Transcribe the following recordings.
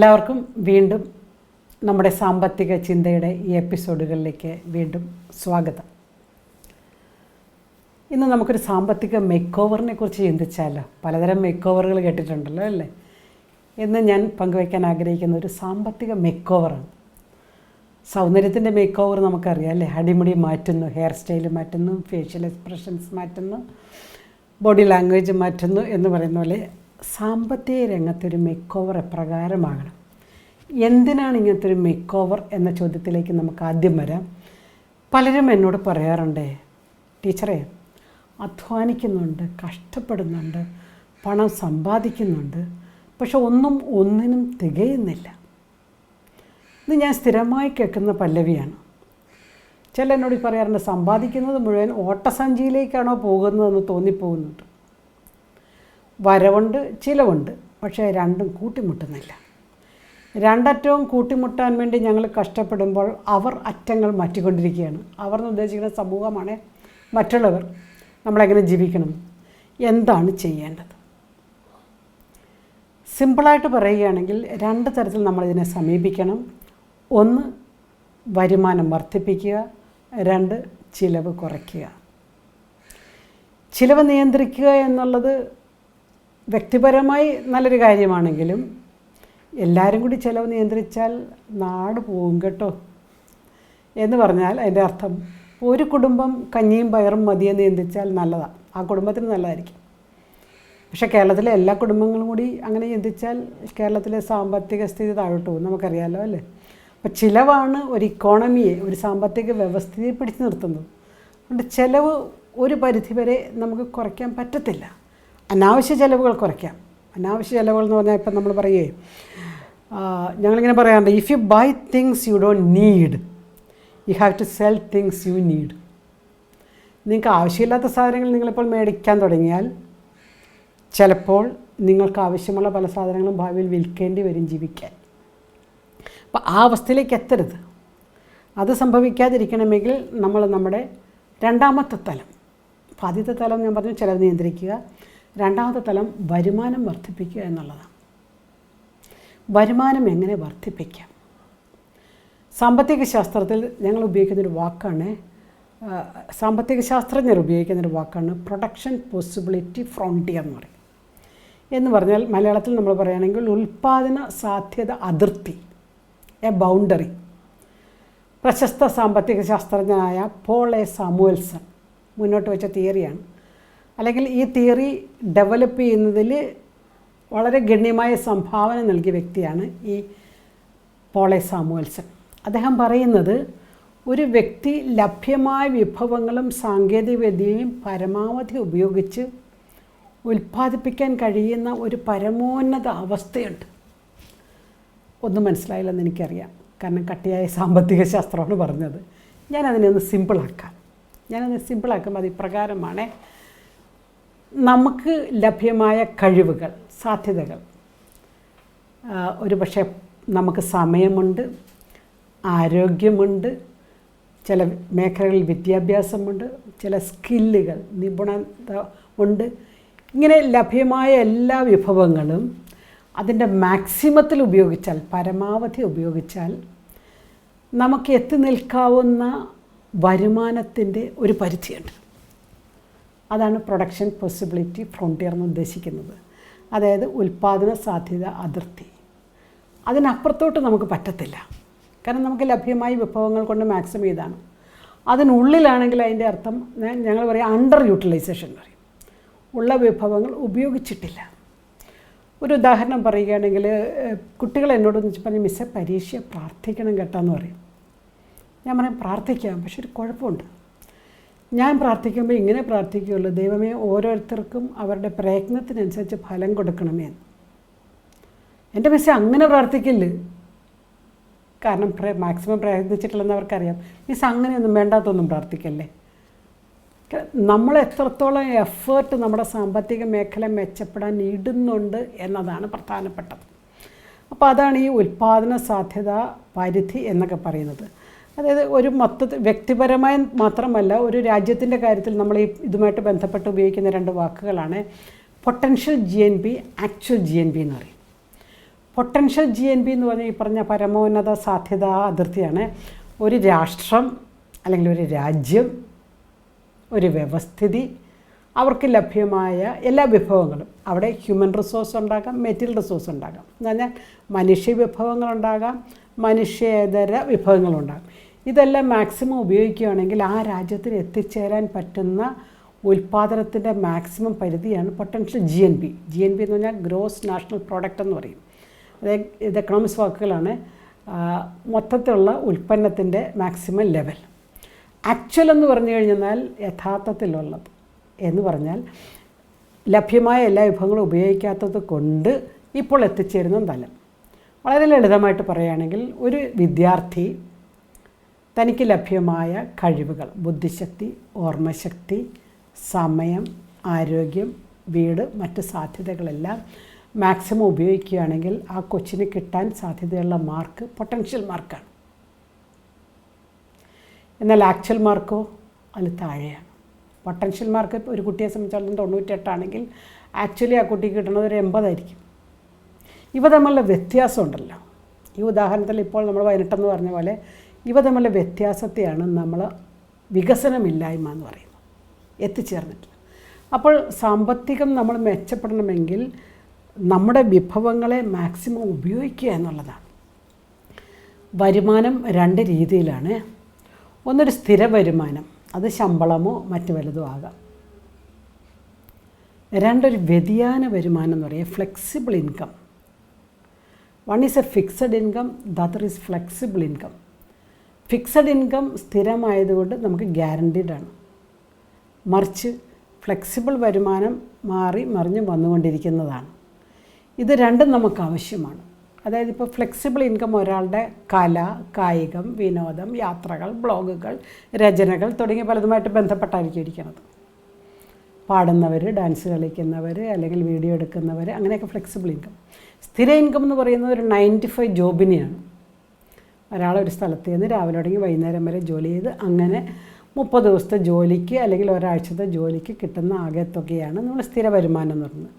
എല്ലാവർക്കും വീണ്ടും നമ്മുടെ സാമ്പത്തിക ചിന്തയുടെ ഈ എപ്പിസോഡുകളിലേക്ക് വീണ്ടും സ്വാഗതം. ഇന്ന് നമുക്കൊരു സാമ്പത്തിക മേക്ക് ഓവറിനെ കുറിച്ച് ചിന്തിച്ചാലോ? പലതരം മേക്ക് ഓവറുകൾ കേട്ടിട്ടുണ്ടല്ലോ അല്ലേ? ഇന്ന് ഞാൻ പങ്കുവയ്ക്കാൻ ആഗ്രഹിക്കുന്ന ഒരു സാമ്പത്തിക മേക്ക് ഓവറാണ് സൗന്ദര്യത്തിന്റെ മേക്ക് ഓവർ നമുക്കറിയാം അല്ലേ? അടിമുടി മാറ്റുന്നു ഹെയർ സ്റ്റൈൽ മാറ്റുന്നു ഫേഷ്യൽ എക്സ്പ്രഷൻസ് മാറ്റുന്നു ബോഡി ലാംഗ്വേജ് മാറ്റുന്നു എന്ന് പറയുന്ന പോലെ സാമ്പത്തിക രംഗത്തൊരു മേക്ക് ഓവർ എപ്രകാരമാകണം? എന്തിനാണ് ഇങ്ങനത്തെ ഒരു മേക്ക് ഓവർ എന്ന ചോദ്യത്തിലേക്ക് നമുക്ക് ആദ്യം വരാം. പലരും എന്നോട് പറയാറുണ്ടേ ടീച്ചറെ അധ്വാനിക്കുന്നുണ്ട് കഷ്ടപ്പെടുന്നുണ്ട് പണം സമ്പാദിക്കുന്നുണ്ട് പക്ഷെ ഒന്നും ഒന്നിനും തികയുന്നില്ല. ഇത് ഞാൻ സ്ഥിരമായി കേൾക്കുന്ന പല്ലവിയാണ്. ചില എന്നോട് പറയാറുണ്ട് സമ്പാദിക്കുന്നത് മുഴുവൻ ഓട്ടസഞ്ചിയിലേക്കാണോ പോകുന്നതെന്ന് തോന്നിപ്പോകുന്നുണ്ട്. വരവുണ്ട് ചിലവുണ്ട് പക്ഷേ രണ്ടും കൂട്ടിമുട്ടുന്നില്ല. രണ്ടറ്റവും കൂട്ടിമുട്ടാൻ വേണ്ടി ഞങ്ങൾ കഷ്ടപ്പെടുമ്പോൾ അവർ അറ്റങ്ങൾ മാറ്റിക്കൊണ്ടിരിക്കുകയാണ്. അവർ എന്ന് സമൂഹമാണ് മറ്റുള്ളവർ. നമ്മളെങ്ങനെ ജീവിക്കണം? എന്താണ് ചെയ്യേണ്ടത്? സിമ്പിളായിട്ട് പറയുകയാണെങ്കിൽ രണ്ട് തരത്തിൽ നമ്മളിതിനെ സമീപിക്കണം. ഒന്ന് വരുമാനം വർദ്ധിപ്പിക്കുക. രണ്ട് ചിലവ് കുറയ്ക്കുക. ചിലവ് നിയന്ത്രിക്കുക എന്നുള്ളത് വ്യക്തിപരമായി നല്ലൊരു കാര്യമാണെങ്കിലും എല്ലാവരും കൂടി ചിലവ് നിയന്ത്രിച്ചാൽ നാട് പോകും കേട്ടോ. എന്ന് പറഞ്ഞാൽ അതിന്റെ അർത്ഥം ഒരു കുടുംബം കഞ്ഞിയും പയറും മതിയെന്ന് നിയന്ത്രിച്ചാൽ നല്ലതാണ് ആ കുടുംബത്തിന് നല്ലതായിരിക്കും. പക്ഷെ കേരളത്തിലെ എല്ലാ കുടുംബങ്ങളും കൂടി അങ്ങനെ ചിന്തിച്ചാൽ കേരളത്തിലെ സാമ്പത്തിക സ്ഥിതി താഴോട്ട് പോകും. നമുക്കറിയാമല്ലോ അല്ലേ? അപ്പോൾ ചിലവാണ് ഒരു ഇക്കോണമിയെ ഒരു സാമ്പത്തിക വ്യവസ്ഥയെ പിടിച്ചു നിർത്തുന്നത്. അതുകൊണ്ട് ചിലവ് ഒരു പരിധിവരെ നമുക്ക് കുറയ്ക്കാൻ പറ്റത്തില്ല. അനാവശ്യ ചിലവുകൾ കുറയ്ക്കാം. അനാവശ്യ ചിലവുകൾ എന്ന് പറഞ്ഞാൽ ഇപ്പം നമ്മൾ പറയേ ഞങ്ങളിങ്ങനെ പറയാറുണ്ട് if you buy things you don't need you have to sell things you need നിങ്ങൾക്ക് ആവശ്യമില്ലാത്ത സാധനങ്ങൾ നിങ്ങളിപ്പോൾ മേടിക്കാൻ തുടങ്ങിയാൽ ചിലപ്പോൾ നിങ്ങൾക്ക് ആവശ്യമുള്ള പല സാധനങ്ങളും ഭാവിയിൽ വിൽക്കേണ്ടി വരും ജീവിക്കാൻ. അപ്പോൾ ആ അവസ്ഥയിലേക്ക് എത്തരുത്. അത് സംഭവിക്കാതിരിക്കണമെങ്കിൽ നമ്മൾ നമ്മുടെ രണ്ടാമത്തെ തലം അപ്പോൾ ആദ്യത്തെ തലം ഞാൻ പറഞ്ഞു ചിലവ് നിയന്ത്രിക്കുക. രണ്ടാമത്തെ തലം വരുമാനം വർദ്ധിപ്പിക്കുക എന്നുള്ളതാണ്. വരുമാനം എങ്ങനെ വർദ്ധിപ്പിക്കാം? സാമ്പത്തിക ശാസ്ത്രത്തിൽ ഞങ്ങൾ ഉപയോഗിക്കുന്നൊരു വാക്കാണ് സാമ്പത്തിക ശാസ്ത്രജ്ഞർ ഉപയോഗിക്കുന്നൊരു വാക്കാണ് പ്രൊഡക്ഷൻ പോസിബിലിറ്റി ഫ്രോണ്ടിയർ എന്ന് പറയും. എന്ന് പറഞ്ഞാൽ മലയാളത്തിൽ നമ്മൾ പറയുകയാണെങ്കിൽ ഉൽപ്പാദന സാധ്യത അതിർത്തി എ ബൗണ്ടറി. പ്രശസ്ത സാമ്പത്തിക ശാസ്ത്രജ്ഞനായ പോൾ എ സാമുവൽസൺ മുന്നോട്ട് വെച്ച തിയറിയാണ്. അല്ലെങ്കിൽ ഈ തിയറി ഡെവലപ്പ് ചെയ്യുന്നതിൽ വളരെ ഗണ്യമായ സംഭാവന നൽകിയ വ്യക്തിയാണ് ഈ പോളെ സാമുവൽസൺ. അദ്ദേഹം പറയുന്നത് ഒരു വ്യക്തി ലഭ്യമായ വിഭവങ്ങളും സാങ്കേതികവിദ്യയും പരമാവധി ഉപയോഗിച്ച് ഉൽപ്പാദിപ്പിക്കാൻ കഴിയുന്ന ഒരു പരമോന്നത അവസ്ഥയുണ്ട്. ഒന്നും മനസ്സിലായില്ലെന്ന് എനിക്കറിയാം. കാരണം കട്ടിയായ സാമ്പത്തിക ശാസ്ത്രമാണ് പറഞ്ഞത്. ഞാനതിനെ ഒന്ന് സിമ്പിളാക്കാം ഞാനത് സിമ്പിളാക്കുമ്പോൾ അത് ഇപ്രകാരമാണ്. നമുക്ക് ലഭ്യമായ കഴിവുകൾ സാധ്യതകൾ. ഒരു പക്ഷേ നമുക്ക് സമയമുണ്ട് ആരോഗ്യമുണ്ട് ചില മേഖലകളിൽ വിദ്യാഭ്യാസമുണ്ട് ചില സ്കില്ലുകൾ നിപുണത ഉണ്ട്. ഇങ്ങനെ ലഭ്യമായ എല്ലാ വിഭവങ്ങളും അതിന്റെ മാക്സിമത്തിൽ ഉപയോഗിച്ചാൽ പരമാവധി ഉപയോഗിച്ചാൽ നമുക്ക് എത്തി നിൽക്കാവുന്ന വരുമാനത്തിന്റെ ഒരു പരിധിയുണ്ട്. അതാണ് പ്രൊഡക്ഷൻ പോസിബിലിറ്റി ഫ്രോണ്ടിയർ എന്ന് ഉദ്ദേശിക്കുന്നത്. അതായത് ഉൽപ്പാദന സാധ്യത അതിർത്തി. അതിനപ്പുറത്തോട്ട് നമുക്ക് പറ്റത്തില്ല. കാരണം നമുക്ക് ലഭ്യമായ വിഭവങ്ങൾ കൊണ്ട് മാക്സിമം ചെയ്താണ് അതിനുള്ളിലാണെങ്കിൽ അതിന്റെ അർത്ഥം ഞങ്ങൾ പറയാം അണ്ടർ യൂട്ടിലൈസേഷൻ പറയും. ഉള്ള വിഭവങ്ങൾ ഉപയോഗിച്ചിട്ടില്ല. ഒരു ഉദാഹരണം പറയുകയാണെങ്കിൽ കുട്ടികൾ എന്നോട് വെച്ച് പറഞ്ഞ് മിസ്സെ പരീക്ഷ പ്രാർത്ഥിക്കണം കേട്ടാന്ന് പറയും. ഞാൻ പറയാം പ്രാർത്ഥിക്കാം പക്ഷെ ഒരു കുഴപ്പമുണ്ട്. ഞാൻ പ്രാർത്ഥിക്കുമ്പോൾ ഇങ്ങനെ പ്രാർത്ഥിക്കുകയുള്ളൂ ദൈവമേ ഓരോരുത്തർക്കും അവരുടെ പ്രയത്നത്തിനനുസരിച്ച് ഫലം കൊടുക്കണമേ. എന്റെ മിസ്സെ അങ്ങനെ പ്രാർത്ഥിക്കില്ല? കാരണം മാക്സിമം പ്രയത്നിച്ചിട്ടില്ലെന്ന് അവർക്കറിയാം മിസ് അങ്ങനെയൊന്നും വേണ്ടാത്തൊന്നും പ്രാർത്ഥിക്കല്ലേ? നമ്മൾ എത്രത്തോളം എഫേർട്ട് നമ്മുടെ സാമ്പത്തിക മേഖല മെച്ചപ്പെടാൻ ഇടുന്നുണ്ട് എന്നതാണ് പ്രധാനപ്പെട്ടത്. അപ്പോൾ അതാണ് ഈ ഉൽപ്പാദന സാധ്യത പരിധി എന്നൊക്കെ പറയുന്നത്. അതായത് ഒരു മൊത്തത്തിൽ വ്യക്തിപരമായി മാത്രമല്ല ഒരു രാജ്യത്തിന്റെ കാര്യത്തിൽ നമ്മൾ ഈ ഇതുമായിട്ട് ബന്ധപ്പെട്ട് ഉപയോഗിക്കുന്ന രണ്ട് വാക്കുകളാണ് potential G N B actual G N B എന്ന് പറയും. പൊട്ടൻഷ്യൽ ജി എൻ ബി എന്ന് പറഞ്ഞാൽ ഈ പറഞ്ഞ പരമോന്നത സാധ്യത അതിർത്തിയാണ്. ഒരു രാഷ്ട്രം അല്ലെങ്കിൽ ഒരു രാജ്യം ഒരു വ്യവസ്ഥിതി അവർക്ക് ലഭ്യമായ എല്ലാ വിഭവങ്ങളും. അവിടെ ഹ്യൂമൻ റിസോഴ്സ് ഉണ്ടാകാം മെറ്റീരിയൽ റിസോഴ്സ് ഉണ്ടാകാം. എന്ന് പറഞ്ഞാൽ മനുഷ്യ വിഭവങ്ങളുണ്ടാകാം മനുഷ്യേതര വിഭവങ്ങളുണ്ടാകാം ഇതെല്ലാം മാക്സിമം ഉപയോഗിക്കുകയാണെങ്കിൽ ആ രാജ്യത്തിന് എത്തിച്ചേരാൻ പറ്റുന്ന ഉൽപ്പാദനത്തിന്റെ maximum പരിധിയാണ് potential G N B G N B എന്ന് പറഞ്ഞാൽ ഗ്രോസ് നാഷണൽ പ്രോഡക്റ്റ് എന്ന് പറയും. അതായത് ഇത് എക്കണോമിക്സ് വാക്കുകളാണ്. മൊത്തത്തിലുള്ള ഉൽപ്പന്നത്തിന്റെ മാക്സിമം ലെവൽ. ആക്ച്വൽ എന്ന് പറഞ്ഞു കഴിഞ്ഞാൽ യഥാർത്ഥത്തിലുള്ളത് എന്ന് പറഞ്ഞാൽ ലഭ്യമായ എല്ലാ വിഭവങ്ങളും ഉപയോഗിക്കാത്തത് കൊണ്ട് ഇപ്പോൾ എത്തിച്ചേരുന്ന തലം വളരെ ലളിതമായിട്ട് പറയുകയാണെങ്കിൽ ഒരു വിദ്യാർത്ഥി തനിക്ക് ലഭ്യമായ കഴിവുകൾ. ബുദ്ധിശക്തി ഓർമ്മശക്തി സമയം ആരോഗ്യം വീട് മറ്റ് സാധ്യതകളെല്ലാം മാക്സിമം ഉപയോഗിക്കുകയാണെങ്കിൽ ആ കൊച്ചിന് കിട്ടാൻ സാധ്യതയുള്ള മാർക്ക് പൊട്ടൻഷ്യൽ മാർക്കാണ്. എന്നാൽ ആക്ച്വൽ മാർക്കോ? അതിൽ താഴെയാണ്. പൊട്ടൻഷ്യൽ മാർക്ക് ഒരു കുട്ടിയെ സംബന്ധിച്ചിടത്തോളം തൊണ്ണൂറ്റെട്ടാണെങ്കിൽ ആക്ച്വലി ആ കുട്ടിക്ക് കിട്ടുന്നത് ഒരു എൺപതായിരിക്കും. ഇവ തമ്മിലുള്ള വ്യത്യാസമുണ്ടല്ലോ. ഈ ഉദാഹരണത്തിൽ ഇപ്പോൾ നമ്മൾ പതിനെട്ടെന്ന് പറഞ്ഞ പോലെ ഇവ തമ്മിലെ വ്യത്യാസത്തെയാണ് നമ്മൾ വികസനമില്ലായ്മ എന്ന് പറയുന്നത്. എത്തിച്ചേർന്നിട്ട് അപ്പോൾ സാമ്പത്തികം നമ്മൾ മെച്ചപ്പെടണമെങ്കിൽ നമ്മുടെ വിഭവങ്ങളെ മാക്സിമം ഉപയോഗിക്കുക എന്നുള്ളതാണ്. വരുമാനം രണ്ട് രീതിയിലാണ്. ഒന്നൊരു സ്ഥിര വരുമാനം അത് ശമ്പളമോ മറ്റു വലുതോ ആകാം. രണ്ടൊരു വ്യതിയാന വരുമാനം എന്ന് പറയുക flexible income one is a fixed income other is flexible income fixed income സ്ഥിരമായതുകൊണ്ട് നമുക്ക് ഗ്യാരണ്ടീഡ് ആണ്. മറിച്ച് ഫ്ലെക്സിബിൾ വരുമാനം മാറി മറിഞ്ഞ് വന്നുകൊണ്ടിരിക്കുന്നതാണ്. ഇത് രണ്ടും നമുക്ക് ആവശ്യമാണ്. അതായത് ഇപ്പോൾ ഫ്ലെക്സിബിൾ ഇൻകം ഒരാളുടെ കല കായികം വിനോദം യാത്രകൾ ബ്ലോഗുകൾ രചനകൾ തുടങ്ങിയ പലതുമായിട്ട് ബന്ധപ്പെട്ടായിരിക്കും ഇരിക്കുന്നത്. പാടുന്നവർ ഡാൻസ് കളിക്കുന്നവർ അല്ലെങ്കിൽ വീഡിയോ എടുക്കുന്നവർ അങ്ങനെയൊക്കെ ഫ്ലെക്സിബിൾ ഇൻകം. സ്ഥിര ഇൻകം എന്ന് പറയുന്നത് ഒരു നയന്റി ഫൈവ് ജോബിനെയാണ്. ഒരാൾ ഒരു സ്ഥലത്ത് നിന്ന് രാവിലെ തുടങ്ങി വൈകുന്നേരം വരെ ജോലി ചെയ്ത് അങ്ങനെ മുപ്പത് ദിവസത്തെ ജോലിക്ക് അല്ലെങ്കിൽ ഒരാഴ്ചത്തെ ജോലിക്ക് കിട്ടുന്ന ആകെ തുകയാണ് നമ്മൾ സ്ഥിര വരുമാനം എന്ന് പറയുന്നത്.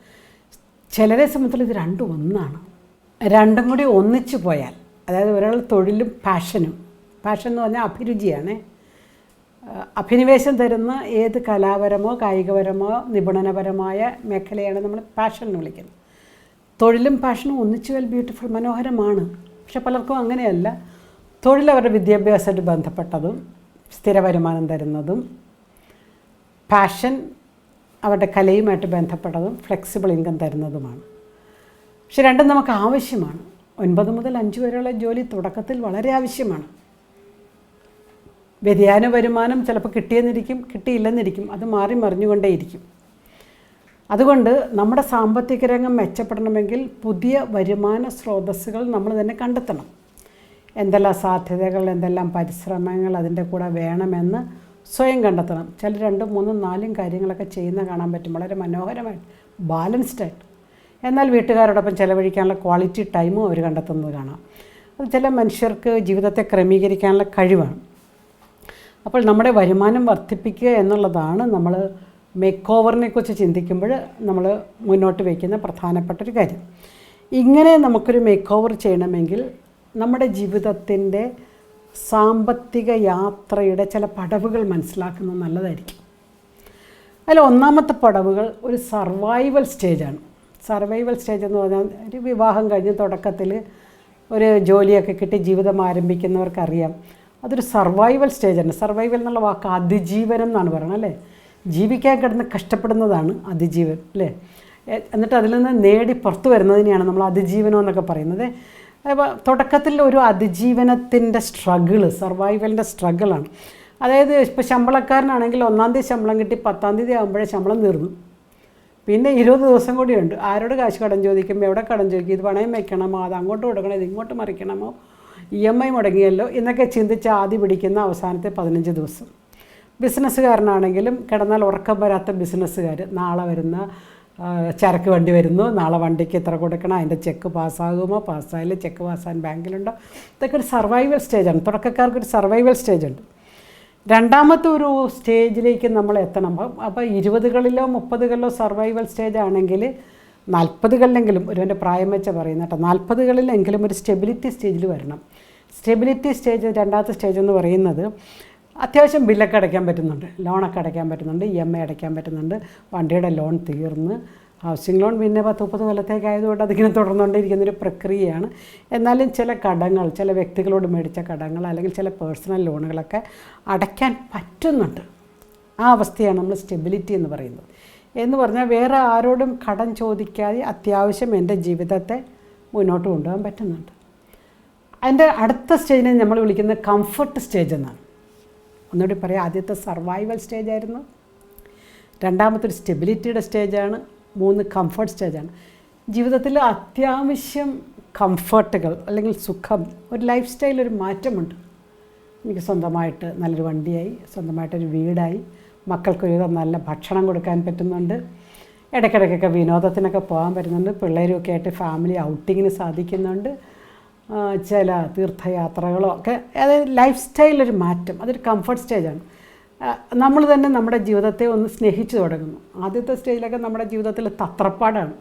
ചിലരെ സംബന്ധിച്ചുള്ള ഇത് രണ്ടും ഒന്നാണ്. രണ്ടും കൂടി ഒന്നിച്ചു പോയാൽ അതായത് ഒരാൾ തൊഴിലും പാഷനും പാഷൻ എന്ന് പറഞ്ഞാൽ അഭിരുചിയാണ്. അഭിനിവേശം തരുന്ന ഏത് കലാപരമോ കായികപരമോ നിപുണനപരമായ മേഖലയാണ് നമ്മൾ പാഷൻ എന്ന് വിളിക്കുന്നത്. തൊഴിലും പാഷനും ഒന്നിച്ചു വെൽ ബ്യൂട്ടിഫുൾ മനോഹരമാണ്. പക്ഷെ പലർക്കും അങ്ങനെയല്ല. തൊഴിൽ അവരുടെ വിദ്യാഭ്യാസമായിട്ട് ബന്ധപ്പെട്ടതും സ്ഥിര വരുമാനം തരുന്നതും പാഷൻ അവരുടെ കലയുമായിട്ട് ബന്ധപ്പെട്ടതും ഫ്ലെക്സിബിൾ ഇൻകം തരുന്നതുമാണ്. പക്ഷെ രണ്ടും നമുക്ക് ആവശ്യമാണ്. ഒൻപത് മുതൽ അഞ്ച് വരെയുള്ള ജോലി തുടക്കത്തിൽ വളരെ ആവശ്യമാണ്. വ്യതിയാന വരുമാനം ചിലപ്പോൾ കിട്ടിയെന്നിരിക്കും കിട്ടിയില്ലെന്നിരിക്കും അത് മാറി മറിഞ്ഞുകൊണ്ടേയിരിക്കും. അതുകൊണ്ട് നമ്മുടെ സാമ്പത്തിക രംഗം മെച്ചപ്പെടണമെങ്കിൽ പുതിയ വരുമാന സ്രോതസ്സുകൾ നമ്മൾ തന്നെ കണ്ടെത്തണം. എന്തെല്ലാം സാധ്യതകൾ എന്തെല്ലാം പരിശ്രമങ്ങൾ അതിന്റെ കൂടെ വേണമെന്ന് സ്വയം കണ്ടെത്തണം. ചില രണ്ടും മൂന്നും നാലും കാര്യങ്ങളൊക്കെ ചെയ്യുന്ന കാണാൻ പറ്റും. വളരെ മനോഹരമായിട്ട് ബാലൻസ്ഡായിട്ട് എന്നാൽ വീട്ടുകാരോടൊപ്പം ചിലവഴിക്കാനുള്ള ക്വാളിറ്റി ടൈമും അവർ കണ്ടെത്തുന്നത് കാണാം. അത് ചില മനുഷ്യർക്ക് ജീവിതത്തെ ക്രമീകരിക്കാനുള്ള കഴിവാണ്. അപ്പോൾ നമ്മുടെ വരുമാനം വർദ്ധിപ്പിക്കുക എന്നുള്ളതാണ് നമ്മൾ മേക്ക് ഓവറിനെ കുറിച്ച് ചിന്തിക്കുമ്പോൾ നമ്മൾ മുന്നോട്ട് വയ്ക്കുന്ന പ്രധാനപ്പെട്ട ഒരു കാര്യം. ഇങ്ങനെ നമുക്കൊരു മേക്ക് ഓവർ ചെയ്യണമെങ്കിൽ നമ്മുടെ ജീവിതത്തിന്റെ സാമ്പത്തിക യാത്രയുടെ ചില പടവുകൾ മനസ്സിലാക്കുന്നത് നല്ലതായിരിക്കും. അതിൽ ഒന്നാമത്തെ പടവുകൾ ഒരു സർവൈവൽ സ്റ്റേജാണ്. സർവൈവൽ സ്റ്റേജ് എന്ന് പറഞ്ഞാൽ ഒരു വിവാഹം കഴിഞ്ഞ് തുടക്കത്തിൽ ഒരു ജോലിയൊക്കെ കിട്ടി ജീവിതം ആരംഭിക്കുന്നവർക്കറിയാം. അതൊരു സർവൈവൽ സ്റ്റേജാണ്. സർവൈവൽ എന്നുള്ള വാക്ക് അതിജീവനം എന്നാണ് പറയുന്നത് അല്ലേ? ജീവിക്കാൻ കിടന്ന് കഷ്ടപ്പെടുന്നതാണ് അതിജീവൻ അല്ലേ? എന്നിട്ട് അതിൽ നിന്ന് നേടി പുറത്തു വരുന്നതിനെയാണ് നമ്മൾ അതിജീവനം എന്നൊക്കെ പറയുന്നത്. തുടക്കത്തിൽ ഒരു അതിജീവനത്തിന്റെ സ്ട്രഗിൾ സർവൈവലിന്റെ സ്ട്രഗിളാണ്. അതായത് ഇപ്പോൾ ശമ്പളക്കാരനാണെങ്കിൽ ഒന്നാം തീയതി ശമ്പളം കിട്ടി പത്താം തീയതി ആകുമ്പോഴേ ശമ്പളം തീർന്നു. പിന്നെ ഇരുപത് ദിവസം കൂടിയുണ്ട് ആരോട് കാശ് കടം ചോദിക്കും എവിടെ കടം ചോദിക്കും? ഇത് പണയം വയ്ക്കണമോ അത് അങ്ങോട്ട് കൊടുക്കണോ ഇത് ഇങ്ങോട്ട് മറിക്കണമോ? ഇ എം ഐ മുടങ്ങിയല്ലോ എന്നൊക്കെ ചിന്തിച്ച് ആദ്യം പിടിക്കുന്ന അവസാനത്തെ പതിനഞ്ച് ദിവസം. ബിസിനസ്സുകാരനാണെങ്കിലും കിടന്നാൽ ഉറക്കം വരാത്ത ബിസിനസ്സുകാർ നാളെ വരുന്ന ചരക്ക് വണ്ടി വരുന്നു. നാളെ വണ്ടിക്ക് എത്ര കൊടുക്കണം? അതിന്റെ ചെക്ക് പാസ്സാകുമോ? പാസ്സായാലും ചെക്ക് പാസ്സാൻ ബാങ്കിലുണ്ടോ? ഇതൊക്കെ ഒരു സർവൈവൽ സ്റ്റേജാണ് തുടക്കക്കാർക്ക് ഒരു സർവൈവൽ സ്റ്റേജ് ഉണ്ട്. രണ്ടാമത്തെ ഒരു സ്റ്റേജിലേക്ക് നമ്മൾ എത്തണം. അപ്പം അപ്പോൾ ഇരുപതുകളിലോ മുപ്പതുകളിലോ സർവൈവൽ സ്റ്റേജ് ആണെങ്കിൽ നാൽപ്പതുകളിലെങ്കിലും ഒരുവന്റെ പ്രായം വെച്ച പറയുന്ന കേട്ടോ നാൽപ്പതുകളിലെങ്കിലും ഒരു സ്റ്റെബിലിറ്റി സ്റ്റേജിൽ വരണം. സ്റ്റെബിലിറ്റി സ്റ്റേജ് രണ്ടാമത്തെ സ്റ്റേജ് എന്ന് പറയുന്നത് അത്യാവശ്യം ബില്ലൊക്കെ അടയ്ക്കാൻ പറ്റുന്നുണ്ട്. ലോണൊക്കെ അടയ്ക്കാൻ പറ്റുന്നുണ്ട്. ഇ എം ഐ അടയ്ക്കാൻ പറ്റുന്നുണ്ട്. വണ്ടിയുടെ ലോൺ തീർന്ന് ഹൗസിംഗ് ലോൺ പിന്നെ പത്ത് മുപ്പത് കൊല്ലത്തേക്ക് ആയതുകൊണ്ട് അതിങ്ങനെ തുടർന്നുകൊണ്ടിരിക്കുന്നൊരു പ്രക്രിയയാണ്. എന്നാലും ചില കടങ്ങൾ ചില വ്യക്തികളോട് മേടിച്ച കടങ്ങൾ അല്ലെങ്കിൽ ചില പേഴ്സണൽ ലോണുകളൊക്കെ അടയ്ക്കാൻ പറ്റുന്നുണ്ട്. ആ അവസ്ഥയാണ് നമ്മൾ സ്റ്റെബിലിറ്റി എന്ന് പറയുന്നത്. എന്ന് പറഞ്ഞാൽ വേറെ ആരോടും കടം ചോദിക്കാതെ അത്യാവശ്യം എന്റെ ജീവിതത്തെ മുന്നോട്ട് കൊണ്ടുപോകാൻ പറ്റുന്നുണ്ട്. അതിന്റെ അടുത്ത സ്റ്റേജിനെ നമ്മൾ വിളിക്കുന്നത് കംഫർട്ട് സ്റ്റേജ് എന്നാണ്. ഒന്നുകൂടി പറയാം. ആദ്യത്തെ സർവൈവൽ സ്റ്റേജായിരുന്നു രണ്ടാമത്തെ ഒരു സ്റ്റെബിലിറ്റിയുടെ സ്റ്റേജാണ് മൂന്ന് കംഫർട്ട് സ്റ്റേജാണ് ജീവിതത്തിൽ അത്യാവശ്യം കംഫർട്ടുകൾ അല്ലെങ്കിൽ സുഖം ഒരു ലൈഫ് സ്റ്റൈൽ ഒരു മാറ്റമുണ്ട്. എനിക്ക് സ്വന്തമായിട്ട് നല്ലൊരു വണ്ടിയായി സ്വന്തമായിട്ടൊരു വീടായി മക്കൾക്ക് ഒരു നല്ല ഭക്ഷണം കൊടുക്കാൻ പറ്റുന്നുണ്ട്. ഇടയ്ക്കിടയ്ക്കൊക്കെ വിനോദത്തിനൊക്കെ പോകാൻ പറ്റുന്നുണ്ട്. പിള്ളേരുമൊക്കെ ആയിട്ട് ഫാമിലി ഔട്ടിങ്ങിന് സാധിക്കുന്നുണ്ട്. ചില തീർത്ഥയാത്രകളോ ഒക്കെ അതായത് ലൈഫ് സ്റ്റൈലൊരു മാറ്റം അതൊരു കംഫർട്ട് സ്റ്റേജാണ് നമ്മൾ തന്നെ നമ്മുടെ ജീവിതത്തെ ഒന്ന് സ്നേഹിച്ചു തുടങ്ങുന്നു. ആദ്യത്തെ സ്റ്റേജിലൊക്കെ നമ്മുടെ ജീവിതത്തിൽ തത്രപ്പാടാണ്.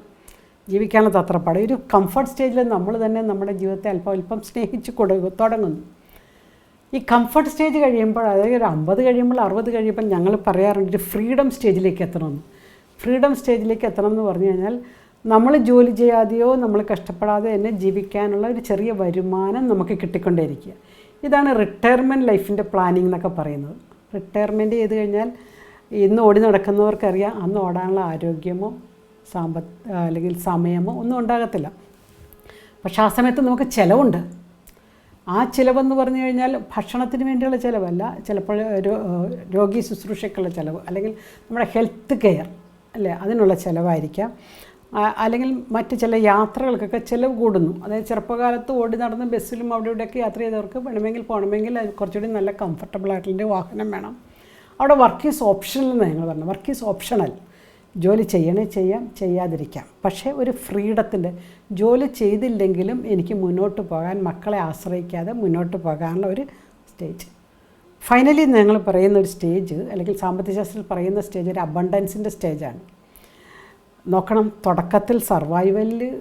ജീവിക്കാനുള്ള തത്രപ്പാട്. ഒരു കംഫർട്ട് സ്റ്റേജിൽ നമ്മൾ തന്നെ നമ്മുടെ ജീവിതത്തെ അല്പം അല്പം സ്നേഹിച്ച് കൊടു തുടങ്ങുന്നു. ഈ കംഫർട്ട് സ്റ്റേജ് കഴിയുമ്പോൾ അതായത് ഒരു അമ്പത് കഴിയുമ്പോൾ അറുപത് കഴിയുമ്പോൾ ഞങ്ങൾ പറയാറുണ്ട് ഒരു ഫ്രീഡം സ്റ്റേജിലേക്ക് എത്തണമെന്ന്. ഫ്രീഡം സ്റ്റേജിലേക്ക് എത്തണം എന്ന് പറഞ്ഞു കഴിഞ്ഞാൽ നമ്മൾ ജോലി ചെയ്യാതെയോ നമ്മൾ കഷ്ടപ്പെടാതെ തന്നെ ജീവിക്കാനുള്ള ഒരു ചെറിയ വരുമാനം നമുക്ക് കിട്ടിക്കൊണ്ടേയിരിക്കുക. ഇതാണ് റിട്ടയർമെന്റ് ലൈഫിന്റെ പ്ലാനിങ് എന്നൊക്കെ പറയുന്നത്. റിട്ടയർമെന്റ് ചെയ്ത് കഴിഞ്ഞാൽ ഇന്ന് ഓടി നടക്കുന്നവർക്കറിയാം അന്ന് ഓടാനുള്ള ആരോഗ്യമോ സാമ്പത്ത് അല്ലെങ്കിൽ സമയമോ ഒന്നും ഉണ്ടാകത്തില്ല. പക്ഷേ ആ സമയത്ത് നമുക്ക് ചിലവുണ്ട്. ആ ചിലവെന്ന് പറഞ്ഞു കഴിഞ്ഞാൽ ഭക്ഷണത്തിന് വേണ്ടിയുള്ള ചിലവല്ല ചിലപ്പോൾ രോഗി ശുശ്രൂഷയ്ക്കുള്ള ചിലവ് അല്ലെങ്കിൽ നമ്മുടെ ഹെൽത്ത് കെയർ അല്ലേ അതിനുള്ള ചിലവായിരിക്കാം. അല്ലെങ്കിൽ മറ്റ് ചില യാത്രകൾക്കൊക്കെ ചിലവ് കൂടുന്നു. അതായത് ചെറുപ്പകാലത്ത് ഓടി നടന്ന് ബസ്സിലും അവിടെ ഇവിടെയൊക്കെ യാത്ര ചെയ്തവർക്ക് വേണമെങ്കിൽ പോകണമെങ്കിൽ കുറച്ചുകൂടി നല്ല കംഫർട്ടബിൾ ആയിട്ടുള്ള വാഹനം വേണം. അവിടെ വർക്ക് ഈസ് ഓപ്ഷണൽ എന്ന് ഞങ്ങൾ പറഞ്ഞു. വർക്ക് ഈസ് ഓപ്ഷണൽ ജോലി ചെയ്യണേ ചെയ്യാം ചെയ്യാതിരിക്കാം. പക്ഷേ ഒരു ഫ്രീഡത്തിന്റെ ജോലി ചെയ്തില്ലെങ്കിലും എനിക്ക് മുന്നോട്ട് പോകാൻ മക്കളെ ആശ്രയിക്കാതെ മുന്നോട്ട് പോകാനുള്ള ഒരു സ്റ്റേജ് ഫൈനലി ഞങ്ങൾ പറയുന്ന ഒരു സ്റ്റേജ് അല്ലെങ്കിൽ സാമ്പത്തിക ശാസ്ത്രത്തിൽ പറയുന്ന സ്റ്റേജ് ഒരു അബണ്ടൻസിന്റെ സ്റ്റേജാണ് നോക്കണം തുടക്കത്തിൽ സർവൈവലിൽ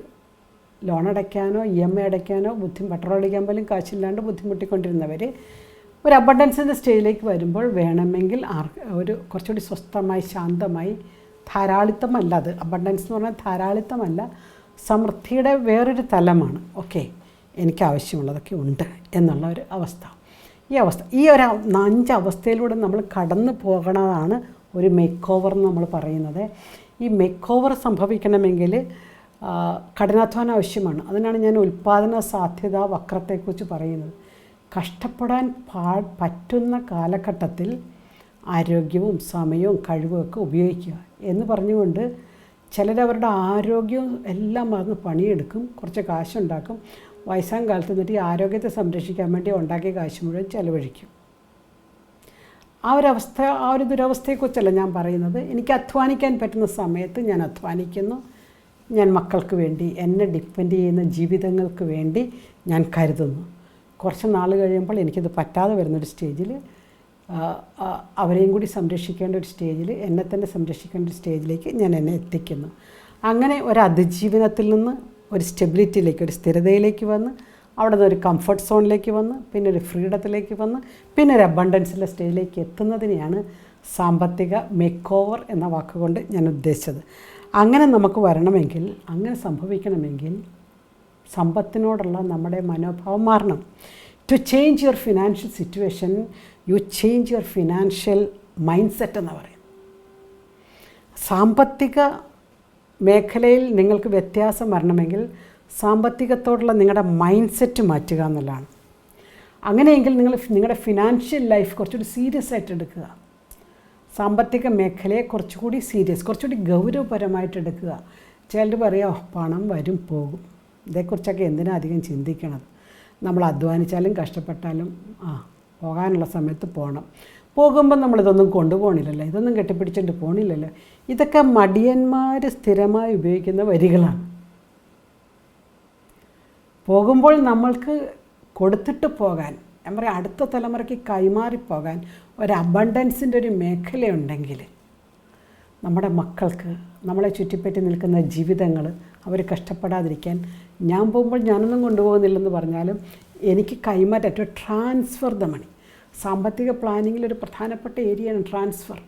ലോൺ അടയ്ക്കാനോ ഇ എം ഐ അടയ്ക്കാനോ ബുദ്ധി പെട്രോൾ അടിക്കാൻ പോലും കാശില്ലാണ്ട് ബുദ്ധിമുട്ടിക്കൊണ്ടിരുന്നവർ ഒരു അബണ്ടൻസിന്റെ സ്റ്റേജിലേക്ക് വരുമ്പോൾ വേണമെങ്കിൽ ആർ ഒരു കുറച്ചുകൂടി സ്വസ്ഥമായി ശാന്തമായി ധാരാളിത്തമല്ല അത്. അബണ്ടൻസ് എന്ന് പറഞ്ഞാൽ ധാരാളിത്തമല്ല സമൃദ്ധിയുടെ വേറൊരു തലമാണ്. ഓക്കെ എനിക്ക് ആവശ്യമുള്ളതൊക്കെ ഉണ്ട് എന്നുള്ള ഒരു അവസ്ഥ. ഈ അവസ്ഥ ഈ ഒരു അവ- അഞ്ച് അവസ്ഥയിലൂടെ നമ്മൾ കടന്നു പോകണതാണ് ഒരു മേക്ക് ഓവർ എന്ന് നമ്മൾ പറയുന്നത്. ഈ മേക്ക് ഓവർ സംഭവിക്കണമെങ്കിൽ കഠിനാധ്വാനം ആവശ്യമാണ്. അതിനാണ് ഞാൻ ഉൽപ്പാദന സാധ്യത വക്രത്തെക്കുറിച്ച് പറയുന്നത്. കഷ്ടപ്പെടാൻ പാ പറ്റുന്ന കാലഘട്ടത്തിൽ ആരോഗ്യവും സമയവും കഴിവും ഒക്കെ ഉപയോഗിക്കുക എന്ന് പറഞ്ഞുകൊണ്ട് ചിലരവരുടെ ആരോഗ്യവും എല്ലാം മറന്ന് പണിയെടുക്കും കുറച്ച് കാശുണ്ടാക്കും. വയസ്സാം കാലത്ത് നിന്നിട്ട് ഈ ആരോഗ്യത്തെ സംരക്ഷിക്കാൻ വേണ്ടി ഉണ്ടാക്കിയ കാശ് മുഴുവൻ ചിലവഴിക്കും. ആ ഒരു അവസ്ഥ ആ ഒരു ദുരവസ്ഥയെക്കുറിച്ചല്ല ഞാൻ പറയുന്നത്. എനിക്ക് അധ്വാനിക്കാൻ പറ്റുന്ന സമയത്ത് ഞാൻ അധ്വാനിക്കുന്നു. ഞാൻ മക്കൾക്ക് വേണ്ടി എന്നെ ഡിപ്പെൻഡ് ചെയ്യുന്ന ജീവിതങ്ങൾക്ക് വേണ്ടി ഞാൻ കരുതുന്നു. കുറച്ച് നാൾ കഴിയുമ്പോൾ എനിക്കിത് പറ്റാതെ വരുന്നൊരു സ്റ്റേജിൽ അവരെയും കൂടി സംരക്ഷിക്കേണ്ട ഒരു സ്റ്റേജിൽ എന്നെ തന്നെ സംരക്ഷിക്കേണ്ട ഒരു സ്റ്റേജിലേക്ക് ഞാൻ എന്നെ എത്തിക്കുന്നു. അങ്ങനെ ഒരു അതിജീവനത്തിൽ നിന്ന് ഒരു സ്റ്റെബിലിറ്റിയിലേക്ക് ഒരു സ്ഥിരതയിലേക്ക് വന്ന് അവിടെ ഒരു കംഫർട്ട് സോണിലേക്ക് വന്ന് പിന്നെ ഒരു ഫ്രീഡത്തിലേക്ക് വന്ന് പിന്നെ ഒരു അബണ്ടൻസിന്റെ സ്റ്റേജിലേക്ക് എത്തുന്നതിനെയാണ് സാമ്പത്തിക മേക്ക് ഓവർ എന്ന വാക്കുകൊണ്ട് ഞാൻ ഉദ്ദേശിച്ചത്. അങ്ങനെ നമുക്ക് വരണമെങ്കിൽ അങ്ങനെ സംഭവിക്കണമെങ്കിൽ സമ്പത്തിനോടുള്ള നമ്മുടെ മനോഭാവം മാറണം. To change your financial situation you change your financial mind set എന്ന് പറയും. സാമ്പത്തിക മേഖലയിൽ നിങ്ങൾക്ക് വ്യത്യാസം വരണമെങ്കിൽ സാമ്പത്തികത്തോടുള്ള നിങ്ങളുടെ മൈൻഡ് സെറ്റ് മാറ്റുക എന്നുള്ളതാണ്. അങ്ങനെയെങ്കിൽ നിങ്ങൾ നിങ്ങളുടെ ഫിനാൻഷ്യൽ ലൈഫ് കുറച്ചുകൂടി സീരിയസ് ആയിട്ട് എടുക്കുക. സാമ്പത്തിക മേഖലയെ കുറച്ചുകൂടി സീരിയസ് കുറച്ചുകൂടി ഗൗരവപരമായിട്ട് എടുക്കുക. ചിലർ പറയാം "ഓ, പണം വരും പോകും. ഇതേക്കുറിച്ചൊക്കെ എന്തിനാ അധികം ചിന്തിക്കണത്? നമ്മൾ അധ്വാനിച്ചാലും കഷ്ടപ്പെട്ടാലും ആ പോകാനുള്ള സമയത്ത് പോകണം. പോകുമ്പോൾ നമ്മളിതൊന്നും കൊണ്ടുപോകണില്ലല്ലോ. ഇതൊന്നും കെട്ടിപ്പിടിച്ചിട്ട് പോകണില്ലല്ലോ. ഇതൊക്കെ മടിയന്മാർ സ്ഥിരമായി ഉപയോഗിക്കുന്ന വരികളാണ്. പോകുമ്പോൾ നമ്മൾക്ക് കൊടുത്തിട്ട് പോകാൻ ഞാൻ പറയാം അടുത്ത തലമുറയ്ക്ക് കൈമാറിപ്പോകാൻ ഒരു അബണ്ടൻസിന്റെ ഒരു മേഖലയുണ്ടെങ്കിൽ നമ്മുടെ മക്കൾക്ക് നമ്മളെ ചുറ്റിപ്പറ്റി നിൽക്കുന്ന ജീവിതങ്ങൾ അവർ കഷ്ടപ്പെടാതിരിക്കാൻ ഞാൻ പോകുമ്പോൾ ഞാനൊന്നും കൊണ്ടുപോകുന്നില്ലെന്ന് പറഞ്ഞാലും എനിക്ക് കൈമാറ്റം ട്രാൻസ്ഫർ ദ മണി സാമ്പത്തിക പ്ലാനിങ്ങിൽ ഒരു പ്രധാനപ്പെട്ട ഏരിയയാണ് ട്രാൻസ്ഫർ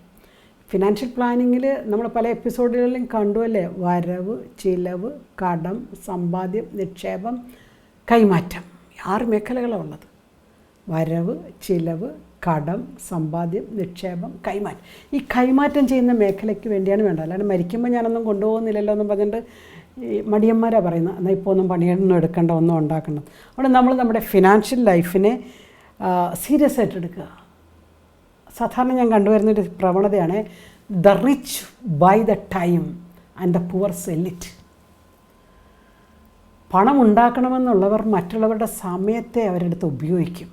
ഫിനാൻഷ്യൽ പ്ലാനിങ്ങിൽ നമ്മൾ പല എപ്പിസോഡുകളിലും കണ്ടുവല്ലേ വരവ് ചിലവ് കടം സമ്പാദ്യം നിക്ഷേപം കൈമാറ്റം. ആറ് മേഖലകളാണ് ഉള്ളത്. വരവ് ചിലവ് കടം സമ്പാദ്യം നിക്ഷേപം കൈമാറ്റം. ഈ കൈമാറ്റം ചെയ്യുന്ന മേഖലയ്ക്ക് വേണ്ടിയാണ് വേണ്ടത്. അല്ലാണ്ട് മരിക്കുമ്പോൾ ഞാനൊന്നും കൊണ്ടുപോകുന്നില്ലല്ലോ എന്ന് പറഞ്ഞിട്ട് ഈ മടിയന്മാരാണ് പറയുന്നത്. എന്നാൽ ഇപ്പോൾ ഒന്നും പണിയൊന്നും എടുക്കേണ്ട ഒന്നും ഉണ്ടാക്കണ്ട. അവിടെ നമ്മൾ നമ്മുടെ ഫിനാൻഷ്യൽ ലൈഫിനെ സീരിയസ് ആയിട്ട് എടുക്കുക. സാധാരണ ഞാൻ കണ്ടുവരുന്നൊരു പ്രവണതയാണ് the rich buy the time and the poor sell it പണം ഉണ്ടാക്കണമെന്നുള്ളവർ മറ്റുള്ളവരുടെ സമയത്തെ അവരെടുത്ത് ഉപയോഗിക്കും.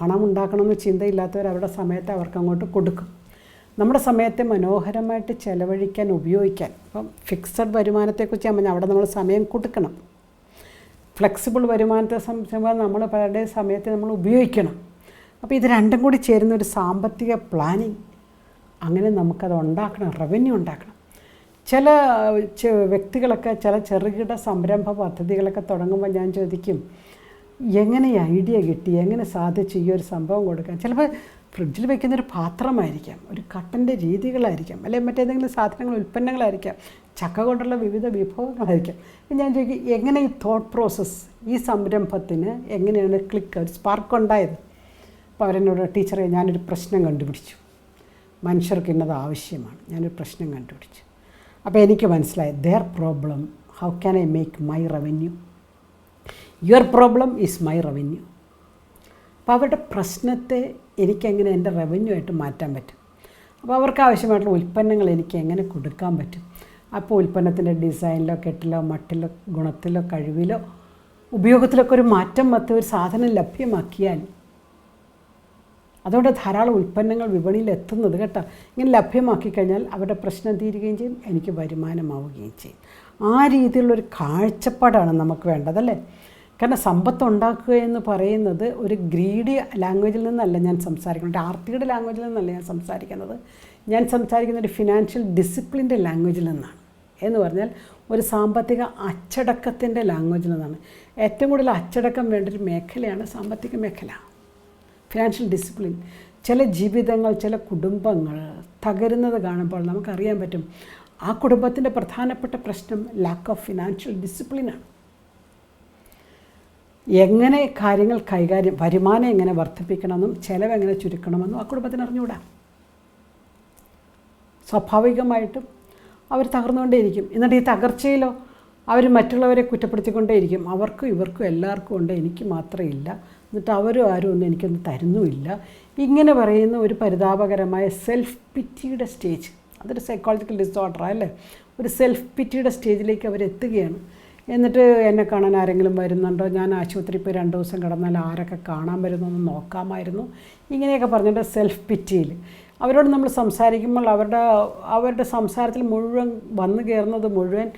പണം ഉണ്ടാക്കണമെന്ന് ചിന്തയില്ലാത്തവർ അവരുടെ സമയത്തെ അവർക്ക് അങ്ങോട്ട് കൊടുക്കും. നമ്മുടെ സമയത്തെ മനോഹരമായിട്ട് ചെലവഴിക്കാൻ ഉപയോഗിക്കാൻ. ഇപ്പം ഫിക്സഡ് വരുമാനത്തെക്കുറിച്ച് ഞാൻ അവിടെ നമ്മൾ സമയം കൊടുക്കണം. ഫ്ലെക്സിബിൾ വരുമാനത്തെ സംബന്ധിച്ചുമ്പോൾ നമ്മൾ പലരുടെ സമയത്തെ നമ്മൾ ഉപയോഗിക്കണം. അപ്പോൾ ഇത് രണ്ടും കൂടി ചേരുന്ന ഒരു സാമ്പത്തിക പ്ലാനിങ് അങ്ങനെ നമുക്കത് ഉണ്ടാക്കണം റവന്യൂ ഉണ്ടാക്കണം. ചില വ്യക്തികളൊക്കെ ചില ചെറുകിട സംരംഭ പദ്ധതികളൊക്കെ തുടങ്ങുമ്പോൾ ഞാൻ ചോദിക്കും എങ്ങനെ ഐഡിയ കിട്ടി? എങ്ങനെ സാധിച്ചു ഈ ഒരു സംഭവം കൊടുക്കാൻ? ചിലപ്പോൾ ഫ്രിഡ്ജിൽ വെക്കുന്ന ഒരു പാത്രമായിരിക്കാം ഒരു കട്ടന്റെ രീതികളായിരിക്കാം അല്ലെങ്കിൽ മറ്റേതെങ്കിലും സാധനങ്ങൾ ഉൽപ്പന്നങ്ങളായിരിക്കാം ചക്ക കൊണ്ടുള്ള വിവിധ വിഭവങ്ങളായിരിക്കാം. ഞാൻ ചോദിക്കും എങ്ങനെ ഈ തോട്ട് പ്രോസസ്സ് ഈ സംരംഭത്തിന് എങ്ങനെയാണ് ക്ലിക്ക് ഒരു സ്പാർക്ക് ഉണ്ടായത്? അപ്പോൾ അവരെന്നോട് ടീച്ചറെ ഞാനൊരു പ്രശ്നം കണ്ടുപിടിച്ചു. മനുഷ്യർക്ക് ഇന്നത് ആവശ്യമാണ്. ഞാനൊരു പ്രശ്നം കണ്ടുപിടിച്ചു. അപ്പോൾ എനിക്ക് മനസ്സിലായി their problem how can I make my revenue your problem is my revenue അപ്പോൾ അവരുടെ പ്രശ്നത്തെ എനിക്കെങ്ങനെ എന്റെ റവന്യൂ ആയിട്ട് മാറ്റാൻ പറ്റും? അപ്പോൾ അവർക്ക് ആവശ്യമായിട്ടുള്ള ഉൽപ്പന്നങ്ങൾ എനിക്ക് എങ്ങനെ കൊടുക്കാൻ പറ്റും? അപ്പോൾ ഉൽപ്പന്നത്തിന്റെ ഡിസൈനിലോ കെട്ടിലോ മട്ടിലോ ഗുണത്തിലോ കഴിവിലോ ഉപയോഗത്തിലൊക്കെ ഒരു മാറ്റം വത്ത് ഒരു സാധനം ലഭ്യമാക്കിയാൽ അതുകൊണ്ട് ധാരാളം ഉൽപ്പന്നങ്ങൾ വിപണിയിൽ എത്തുന്നത് കേട്ടോ. ഇങ്ങനെ ലഭ്യമാക്കി കഴിഞ്ഞാൽ അവരുടെ പ്രശ്നം തീരുകയും ചെയ്യും എനിക്ക് വരുമാനമാവുകയും ചെയ്യും. ആ രീതിയിലുള്ളൊരു കാഴ്ചപ്പാടാണ് നമുക്ക് വേണ്ടതല്ലേ കാരണം സമ്പത്ത് ഉണ്ടാക്കുക എന്ന് പറയുന്നത് ഒരു ഗ്രീഡി ലാംഗ്വേജിൽ നിന്നല്ല ഞാൻ സംസാരിക്കുന്നത്. ആർത്തിയുടെ ലാംഗ്വേജിൽ നിന്നല്ല ഞാൻ സംസാരിക്കുന്നത്. ഞാൻ സംസാരിക്കുന്ന ഒരു ഫിനാൻഷ്യൽ ഡിസിപ്ലിന്റെ ലാംഗ്വേജിൽ നിന്നാണ്. എന്ന് പറഞ്ഞാൽ ഒരു സാമ്പത്തിക അച്ചടക്കത്തിന്റെ ലാംഗ്വേജിൽ നിന്നാണ്. ഏറ്റവും കൂടുതൽ അച്ചടക്കം വേണ്ട ഒരു മേഖലയാണ് സാമ്പത്തിക മേഖല. ഫിനാൻഷ്യൽ ഡിസിപ്ലിൻ ചില ജീവിതങ്ങൾ ചില കുടുംബങ്ങൾ തകരുന്നത് കാണുമ്പോൾ നമുക്കറിയാൻ പറ്റും ആ കുടുംബത്തിന്റെ പ്രധാനപ്പെട്ട പ്രശ്നം ലാക്ക് ഓഫ് ഫിനാൻഷ്യൽ ഡിസിപ്ലിനാണ് എങ്ങനെ കാര്യങ്ങൾ കൈകാര്യം വരുമാനം എങ്ങനെ വർദ്ധിപ്പിക്കണമെന്നും ചിലവ് എങ്ങനെ ചുരുക്കണമെന്നും ആ കുടുംബത്തിന് അറിഞ്ഞുകൂടാ. സ്വാഭാവികമായിട്ടും അവർ തകർന്നുകൊണ്ടേയിരിക്കും. എന്നിട്ട് ഈ തകർച്ചയിലോ അവർ മറ്റുള്ളവരെ കുറ്റപ്പെടുത്തിക്കൊണ്ടേയിരിക്കും. അവർക്കും ഇവർക്കും എല്ലാവർക്കും ഉണ്ട്. എനിക്ക് മാത്രമേ ഇല്ല. എന്നിട്ട് അവരും ആരും ഒന്നും എനിക്കൊന്നും തരുന്നുമില്ല. ഇങ്ങനെ പറയുന്ന ഒരു പരിതാപകരമായ സെൽഫ് പിറ്റിയുടെ സ്റ്റേജ് അതൊരു സൈക്കോളജിക്കൽ ഡിസോർഡർ അല്ലേ? ഒരു സെൽഫ് പിറ്റിയുടെ സ്റ്റേജിലേക്ക് അവരെത്തുകയാണ് എന്നിട്ട് എന്നെ കാണാൻ ആരെങ്കിലും വരുന്നുണ്ടോ? ഞാൻ ആശുപത്രി പോയി രണ്ട് ദിവസം കിടന്നാൽ ആരൊക്കെ കാണാൻ വരുന്നു എന്ന് നോക്കാമായിരുന്നു. ഇങ്ങനെയൊക്കെ പറഞ്ഞിട്ട് സെൽഫ് പിറ്റിയിൽ അവരോട് നമ്മൾ സംസാരിക്കുമ്പോൾ അവരുടെ അവരുടെ സംസാരത്തിൽ മുഴുവൻ വന്നു കയറുന്നത് മുഴുവൻ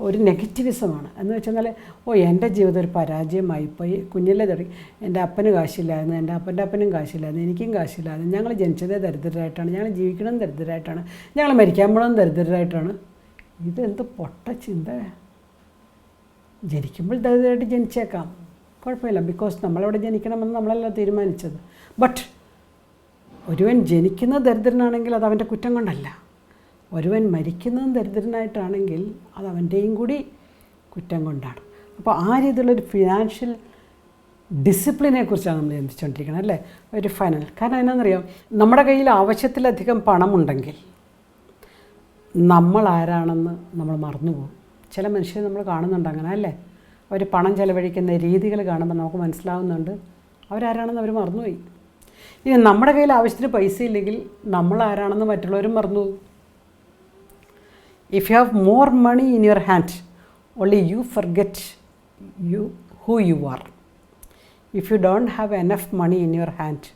ഒരു നെഗറ്റിവിസമാണ് എന്ന് വെച്ചാൽ ഓ എന്റെ ജീവിതം ഒരു പരാജയമായിപ്പോയി. കുഞ്ഞിലെ തുടങ്ങി. എന്റെ അപ്പന് കാശില്ലായിരുന്നു. എന്റെ അപ്പന്റെ അപ്പനും കാശില്ലായിരുന്നു. എനിക്കും കാശില്ലായിരുന്നു. ഞങ്ങൾ ജനിച്ചതേ ദരിദ്രരായിട്ടാണ്. ഞങ്ങൾ ജീവിക്കണം ദരിദ്രരായിട്ടാണ്. ഞങ്ങൾ മരിക്കാൻ പോകണം ദരിദ്രരായിട്ടാണ്. ഇതെന്ത് പൊട്ട ചിന്ത. ജനിക്കുമ്പോൾ ദരിദ്രമായിട്ട് ജനിച്ചേക്കാം. കുഴപ്പമില്ല. ബിക്കോസ് നമ്മളവിടെ ജനിക്കണമെന്ന് നമ്മളല്ല തീരുമാനിച്ചത്. ബട്ട് ഒരുവൻ ജനിക്കുന്ന ദരിദ്രനാണെങ്കിൽ അത് അവന്റെ കുറ്റം കൊണ്ടല്ല. ഒരുവൻ മരിക്കുന്നതും ദരിദ്രനായിട്ടാണെങ്കിൽ അത് അവന്റെയും കൂടി കുറ്റം കൊണ്ടാണ്. അപ്പോൾ ആ രീതിയിലുള്ളൊരു ഫിനാൻഷ്യൽ ഡിസിപ്ലിനെ കുറിച്ചാണ് നമ്മൾ ചിന്തിച്ചുകൊണ്ടിരിക്കുന്നത് അല്ലേ? ഒരു ഫൈനൽ കാരണം എന്നാണെന്നറിയാം? നമ്മുടെ കയ്യിൽ ആവശ്യത്തിലധികം പണമുണ്ടെങ്കിൽ നമ്മൾ ആരാണെന്ന് നമ്മൾ മറന്നുപോകും. ചില മനുഷ്യരെ നമ്മൾ കാണുന്നുണ്ട് അങ്ങനെ അല്ലേ? അവർ പണം ചെലവഴിക്കുന്ന രീതികൾ കാണുമ്പോൾ നമുക്ക് മനസ്സിലാവുന്നുണ്ട് അവരാരാണെന്ന് അവർ മറന്നുപോയി. ഇനി നമ്മുടെ കയ്യിൽ ആവശ്യത്തിന് പൈസ ഇല്ലെങ്കിൽ നമ്മൾ ആരാണെന്ന് മറ്റുള്ളവരും മറന്നുപോകും. If you have more money in your hand only you forget you who you are if you don't have enough money in your hand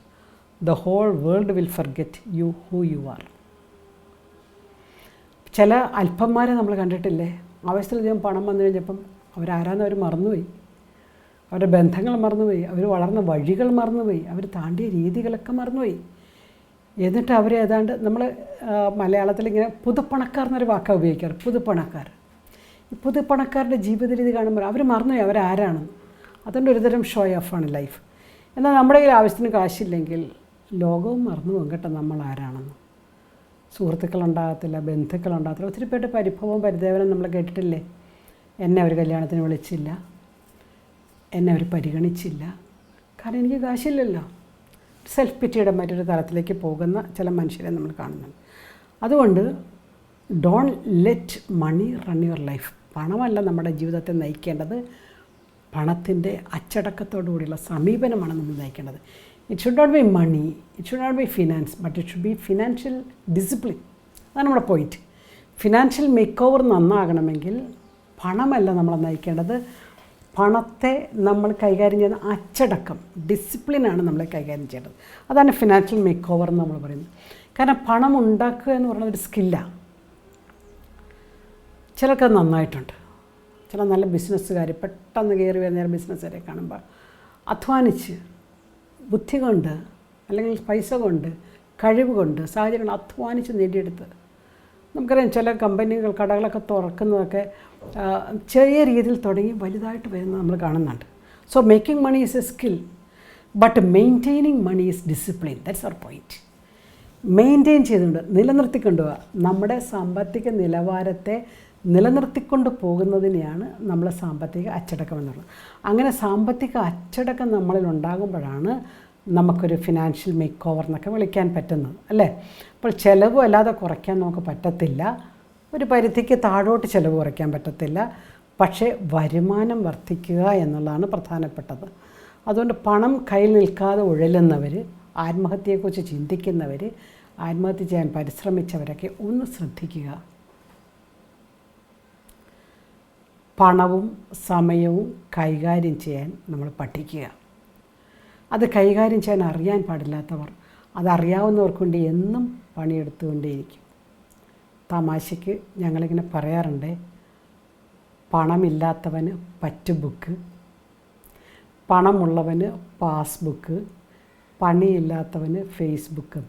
the whole world will forget you who you are ചില അല്പന്മാരെ നമ്മൾ കണ്ടിട്ടില്ലേ? ആവശ്യത്തിലധികം പണം വന്നു കഴിഞ്ഞപ്പം അവരാരാന്ന് അവർ മറന്നുപോയി. അവരുടെ ബന്ധങ്ങൾ മറന്നുപോയി. അവർ വളർന്ന വഴികൾ മറന്നുപോയി. അവർ താണ്ടിയ രീതികളൊക്കെ മറന്നുപോയി. എന്നിട്ട് അവർ ഏതാണ്ട് നമ്മൾ മലയാളത്തിൽ ഇങ്ങനെ പുതുപ്പണക്കാർ എന്നൊരു വാക്കാണ് ഉപയോഗിക്കാറ്. പുതുപ്പണക്കാർ. പുതുപ്പണക്കാരുടെ ജീവിത രീതി കാണുമ്പോൾ അവർ മറന്നുപോയി. അവരാരാണെന്ന് അതുകൊണ്ട് ഒരുതരം ഷോ ഓഫാണ് ലൈഫ് എന്നാൽ നമ്മുടെ കയ്യിൽ ആവശ്യത്തിന് കാശില്ലെങ്കിൽ ലോകവും മറന്നു പോകും കേട്ടോ നമ്മൾ ആരാണെന്ന്. സുഹൃത്തുക്കളുണ്ടാകത്തില്ല ബന്ധുക്കളുണ്ടാകത്തില്ല. ഒത്തിരി പേരുടെ പരിഭവവും പരിദേവനം നമ്മൾ കേട്ടിട്ടില്ലേ? എന്നെ ഒരു കല്യാണത്തിന് വിളിച്ചില്ല. എന്നെ അവർ പരിഗണിച്ചില്ല. കാരണം എനിക്ക് കാശില്ലല്ലോ. സെൽഫ് പിറ്റിയുടെ മറ്റൊരു തലത്തിലേക്ക് പോകുന്ന ചില മനുഷ്യരെ നമ്മൾ കാണുന്നുണ്ട്. അതുകൊണ്ട് don't let money run your life പണമല്ല നമ്മുടെ ജീവിതത്തെ നയിക്കേണ്ടത്. പണത്തിന്റെ അച്ചടക്കത്തോടു കൂടിയുള്ള സമീപനമാണ് നമ്മൾ നയിക്കേണ്ടത്. It should not be money it should not be finance but it should be financial discipline അതാണ് നമ്മുടെ പോയിന്റ് ഫിനാൻഷ്യൽ മേക്ക് ഓവർ നന്നാകണമെങ്കിൽ പണമല്ല നമ്മളെ നയിക്കേണ്ടത്. പണത്തെ നമ്മൾ കൈകാര്യം ചെയ്യുന്ന അച്ചടക്കം ഡിസിപ്ലിനാണ് നമ്മൾ കൈകാര്യം ചെയ്യേണ്ടത്. അതാണ് ഫിനാൻഷ്യൽ മേക്ക് ഓവർ എന്ന് നമ്മൾ പറയുന്നത്. കാരണം പണം ഉണ്ടാക്കുക എന്ന് പറയുന്നത് ഒരു സ്കില്ലാണ് ചിലർക്ക് നന്നായിട്ടുണ്ട്. ചില നല്ല ബിസിനസ്സുകാർ പെട്ടെന്ന് കയറി വരുന്ന ബിസിനസ്സുകാരെ കാണുമ്പോൾ അധ്വാനിച്ച് ബുദ്ധി കൊണ്ട് അല്ലെങ്കിൽ പൈസ കൊണ്ട് കഴിവ് കൊണ്ട് സാഹചര്യങ്ങൾ അധ്വാനിച്ച് നേടിയെടുത്ത്. നമുക്കറിയാം ചില കമ്പനികൾ കടകളൊക്കെ തുറക്കുന്നതൊക്കെ ചെറിയ രീതിയിൽ തുടങ്ങി വലുതായിട്ട് വരുന്നത് നമ്മൾ കാണുന്നുണ്ട്. So making money is a skill but maintaining money is discipline that's our point maintain ചെയ്തുകൊണ്ട് നിലനിർത്തിക്കൊണ്ട് പോവുക നമ്മുടെ സാമ്പത്തിക നിലവാരത്തെ നിലനിർത്തിക്കൊണ്ട് പോകുന്നതിനെയാണ് നമ്മൾ സാമ്പത്തിക അച്ചടക്കം എന്നുള്ളത് അങ്ങനെ സാമ്പത്തിക അച്ചടക്കം നമ്മളിൽ ഉണ്ടാകുമ്പോഴാണ് നമുക്കൊരു ഫിനാൻഷ്യൽ മേക്ക് ഓവർ എന്നൊക്കെ വിളിക്കാൻ പറ്റുന്നത് അല്ലേ? അപ്പോൾ ചിലവ് അല്ലാതെ കുറയ്ക്കാൻ നമുക്ക് പറ്റത്തില്ല. ഒരു പരിധിക്ക് താഴോട്ട് ചിലവ് കുറയ്ക്കാൻ പറ്റത്തില്ല. പക്ഷേ വരുമാനം വർദ്ധിക്കുക എന്നുള്ളതാണ് പ്രധാനപ്പെട്ടത്. അതുകൊണ്ട് പണം കയ്യിൽ നിൽക്കാതെ ഉഴലുന്നവർ ആത്മഹത്യയെക്കുറിച്ച് ചിന്തിക്കുന്നവർ ആത്മഹത്യ ചെയ്യാൻ പരിശ്രമിച്ചവരൊക്കെ ഒന്ന് ശ്രദ്ധിക്കുക. പണവും സമയവും കൈകാര്യം ചെയ്യാൻ നമ്മൾ പഠിക്കുക. അത് കൈകാര്യം ചെയ്യാൻ അറിയാൻ പാടില്ലാത്തവർ അതറിയാവുന്നവർക്കുണ്ട് എന്നും പണിയെടുത്തുകൊണ്ടേയിരിക്കും. തമാശയ്ക്ക് ഞങ്ങളിങ്ങനെ പറയാറുണ്ട്. പണമില്ലാത്തവന് പറ്റു ബുക്ക്. പണമുള്ളവന് പാസ്ബുക്ക്. പണിയില്ലാത്തവന് ഫേസ്ബുക്ക്.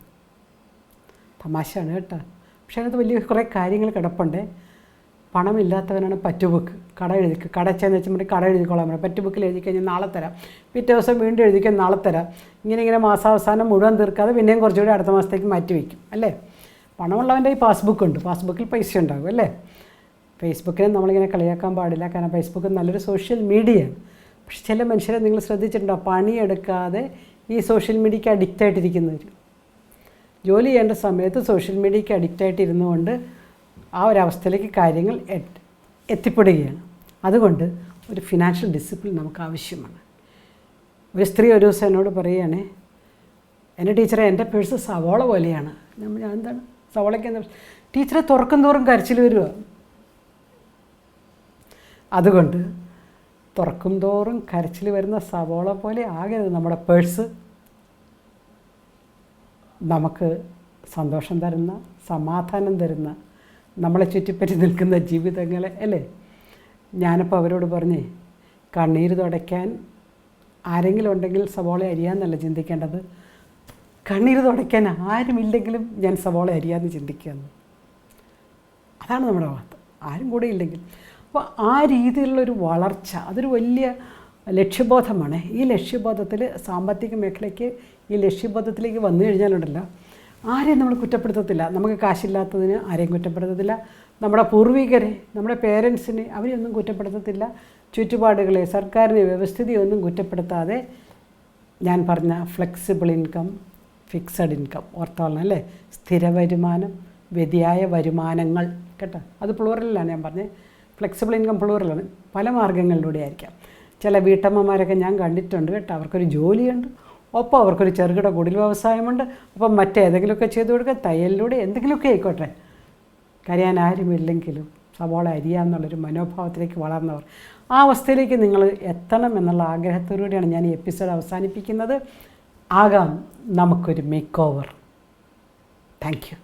തമാശയാണ് കേട്ടോ. പക്ഷേ അതിനകത്ത് വലിയ കുറേ കാര്യങ്ങൾ കിടപ്പുണ്ട്. പണമില്ലാത്തവനാണ് പറ്റുബുക്ക് കട എഴുതി കട ചെന്ന് വെച്ചാൽ കട എഴുതിക്കോളാൻ പറയും. പറ്റുബുക്കിൽ എഴുതി കഴിഞ്ഞാൽ നാളെ തരാം. പിറ്റേ ദിവസം വീണ്ടും എഴുതിക്കാൻ നാളെ തരാം. ഇങ്ങനെ ഇങ്ങനെ മാസാവസാനം മുഴുവൻ തീർക്കാതെ പിന്നെയും കുറച്ചുകൂടി അടുത്ത മാസത്തേക്ക് മാറ്റി വയ്ക്കും അല്ലേ? പണമുള്ളവന്റെ ഈ പാസ്ബുക്ക് ഉണ്ട്. പാസ്ബുക്കിൽ പൈസ ഉണ്ടാകും അല്ലേ? ഫേസ്ബുക്കിനെ നമ്മളിങ്ങനെ കളിയാക്കാൻ പാടില്ല. കാരണം ഫേസ്ബുക്ക് നല്ലൊരു സോഷ്യൽ മീഡിയയാണ് പക്ഷെ ചില മനുഷ്യരെ നിങ്ങൾ ശ്രദ്ധിച്ചിട്ടുണ്ടോ? പണിയെടുക്കാതെ ഈ സോഷ്യൽ മീഡിയയ്ക്ക് അഡിക്റ്റ് ആയിട്ടിരിക്കുന്നവർ ജോലി ചെയ്യേണ്ട സമയത്ത് സോഷ്യൽ മീഡിയയ്ക്ക് അഡിക്റ്റ് ആയിട്ടിരുന്നു കൊണ്ട് ആ ഒരവസ്ഥയിലേക്ക് കാര്യങ്ങൾ എത്ത് എത്തിപ്പെടുകയാണ്. അതുകൊണ്ട് ഒരു ഫിനാൻഷ്യൽ ഡിസിപ്ലിൻ നമുക്ക് ആവശ്യമാണ്. ഒരു സ്ത്രീ ഒരു ദിവസം എന്നോട് പറയുകയാണേ എന്റെ ടീച്ചറെ എന്റെ പേഴ്സ് സവോള പോലെയാണ്. നമ്മൾ എന്താണ് സവോളയ്ക്ക് എന്താ ടീച്ചറെ തുറക്കും തോറും കരച്ചിൽ വരിക അതുകൊണ്ട് തുറക്കും തോറും കരച്ചിൽ വരുന്ന സവോള പോലെ ആകരുത് നമ്മുടെ പേഴ്സ് നമുക്ക് സന്തോഷം തരുന്ന സമാധാനം തരുന്ന നമ്മളെ ചുറ്റിപ്പറ്റി നിൽക്കുന്ന ജീവിതങ്ങളെ അല്ലേ? ഞാനിപ്പോൾ അവരോട് പറഞ്ഞേ കണ്ണീര് തുടയ്ക്കാൻ ആരെങ്കിലും ഉണ്ടെങ്കിൽ സവോള അരിയാന്നല്ല ചിന്തിക്കേണ്ടത്? കണ്ണീര് തുടയ്ക്കാൻ ആരുമില്ലെങ്കിലും ഞാൻ സവോള അരിയാന്ന് ചിന്തിക്കുകയെന്ന് അതാണ് നമ്മുടെ വാർത്ത. ആരും കൂടെ ഇല്ലെങ്കിൽ. അപ്പോൾ ആ രീതിയിലുള്ളൊരു വളർച്ച അതൊരു വലിയ ലക്ഷ്യബോധമാണ്. ഈ ലക്ഷ്യബോധത്തിൽ സാമ്പത്തിക മേഖലയ്ക്ക് ഈ ലക്ഷ്യബോധത്തിലേക്ക് വന്നു കഴിഞ്ഞാലുണ്ടല്ലോ ആരെയും നമ്മൾ കുറ്റപ്പെടുത്തത്തില്ല. നമുക്ക് കാശില്ലാത്തതിന് ആരെയും കുറ്റപ്പെടുത്തത്തില്ല. നമ്മുടെ പൂർവികരെ നമ്മുടെ പേരൻസിനെ അവരെയൊന്നും കുറ്റപ്പെടുത്തത്തില്ല. ചുറ്റുപാടുകളെ സർക്കാരിനെ വ്യവസ്ഥിതിയൊന്നും കുറ്റപ്പെടുത്താതെ ഞാൻ പറഞ്ഞ ഫ്ലെക്സിബിൾ ഇൻകം ഫിക്സഡ് ഇൻകം ഓർത്തോളണം അല്ലേ? സ്ഥിര വരുമാനം വ്യതിയായ വരുമാനങ്ങൾ കേട്ടോ? അത് പ്ലൂറലിലാണ് ഞാൻ പറഞ്ഞത് ഫ്ലെക്സിബിൾ ഇൻകം പ്ലൂറലാണ് പല മാർഗങ്ങളിലൂടെ ആയിരിക്കാം. ചില വീട്ടമ്മമാരൊക്കെ ഞാൻ കണ്ടിട്ടുണ്ട് കേട്ടോ. അവർക്കൊരു ജോലിയുണ്ട്. ഒപ്പം അവർക്കൊരു ചെറുകിട കുടിൽ വ്യവസായമുണ്ട്. അപ്പം മറ്റേതെങ്കിലുമൊക്കെ ചെയ്തു കൊടുക്കുക. തയ്യലിലൂടെ എന്തെങ്കിലുമൊക്കെ ആയിക്കോട്ടെ. കരയാൻ ആരുമില്ലെങ്കിലും സവോള അരിയാന്നുള്ളൊരു മനോഭാവത്തിലേക്ക് വളർന്നവർ. ആ അവസ്ഥയിലേക്ക് നിങ്ങൾ എത്തണം എന്നുള്ള ആഗ്രഹത്തോടുകൂടിയാണ് ഞാൻ ഈ എപ്പിസോഡ് അവസാനിപ്പിക്കുന്നത്. ആകാം. നമുക്കൊരു മേക്ക് ഓവർ താങ്ക് യു